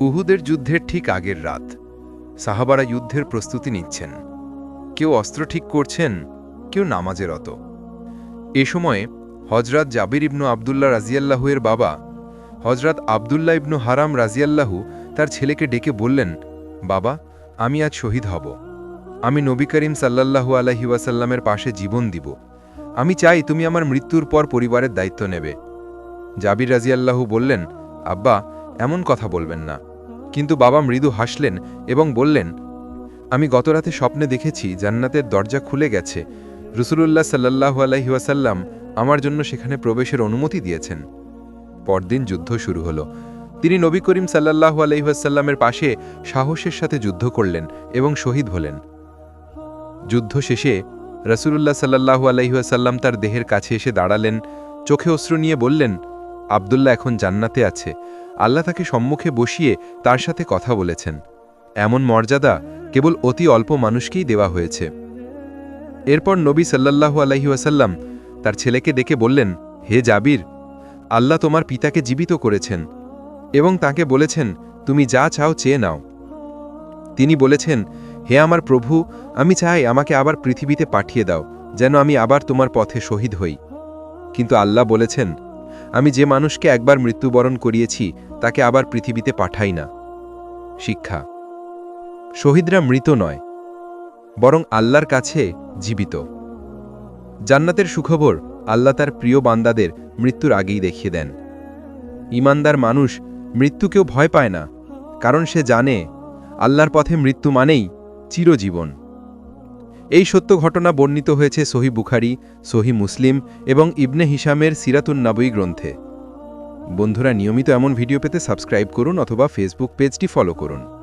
উহুদের যুদ্ধের ঠিক আগের রাত। সাহাবারা যুদ্ধের প্রস্তুতি নিচ্ছেন। কেউ অস্ত্র ঠিক করছেন, কেউ নামাজে রত এ সময়ে হজরত জাবির ইবনু আবদুল্লাহ রাজিয়াল্লাহুয়ের বাবা হজরত আবদুল্লাহ ইবনু হারাম রাজিয়াল্লাহু তার ছেলেকে ডেকে বললেন, বাবা, আমি আজ শহীদ হব। আমি নবী করিম সাল্লাল্লাহু আলহি ওয়াসাল্লামের পাশে জীবন দিব। আমি চাই তুমি আমার মৃত্যুর পর পরিবারের দায়িত্ব নেবে। জাবির রাজিয়াল্লাহু বললেন, আব্বা এমন কথা বলবেন না। কিন্তু বাবা মৃদু হাসলেন এবং বললেন, আমি গতরাতে স্বপ্নে দেখেছি জান্নাতের দরজা খুলে গেছে। রসুলুল্লাহ সাল্লাহু আলহি ওয়াসাল্লাম আমার জন্য সেখানে প্রবেশের অনুমতি দিয়েছেন। পরদিন যুদ্ধ শুরু হলো। তিনি নবী করিম সাল্লাহু আলহিহাসাল্লামের পাশে সাহসের সাথে যুদ্ধ করলেন এবং শহীদ হলেন। যুদ্ধ শেষে রসুলুল্লাহ সাল্লাহু আলহিহাসাল্লাম তার দেহের কাছে এসে দাঁড়ালেন, চোখে অশ্রু নিয়ে বললেন আবদুল্লাহ এখন জান্নাতে আছে। আল্লাহ তাকে সম্মুখে বসিয়ে তার সাথে কথা বলেছেন। এমন মর্যাদা কেবল অতি অল্প মানুষকেই দেওয়া হয়েছে। এরপর নবী সাল্লাল্লাহু আলহি ওয়াসাল্লাম তার ছেলেকে ডেকে বললেন, হে জাবির, আল্লাহ তোমার পিতাকে জীবিত করেছেন এবং তাকে বলেছেন, তুমি যা চাও চেয়ে নাও। তিনি বলেছেন, হে আমার প্রভু, আমি চাই আমাকে আবার পৃথিবীতে পাঠিয়ে দাও, যেন আমি আবার তোমার পথে শহীদ হই। কিন্তু আল্লাহ বলেছেন আমি যে মানুষকে একবার মৃত্যুবরণ করিয়েছি, তাকে আবার পৃথিবীতে পাঠাই না। শিক্ষা। শহীদরা মৃত নয়, বরং আল্লাহর কাছে জীবিত। জান্নাতের সুখবর আল্লাহ তার প্রিয় বান্দাদের মৃত্যুর আগেই দেখিয়ে দেন। ইমানদার মানুষ মৃত্যুকেও ভয় পায় না, কারণ সে জানে, আল্লাহর পথে মৃত্যু মানেই চিরজীবন। এই সত্য ঘটনা বর্ণিত হয়েছে সহি বুখারি, সহি মুসলিম এবং ইবনে হিসামের সিরাতুন নাবুই গ্রন্থে। বন্ধুরা, নিয়মিত এমন ভিডিও পেতে সাবস্ক্রাইব করুন অথবা ফেসবুক পেজটি ফলো করুন।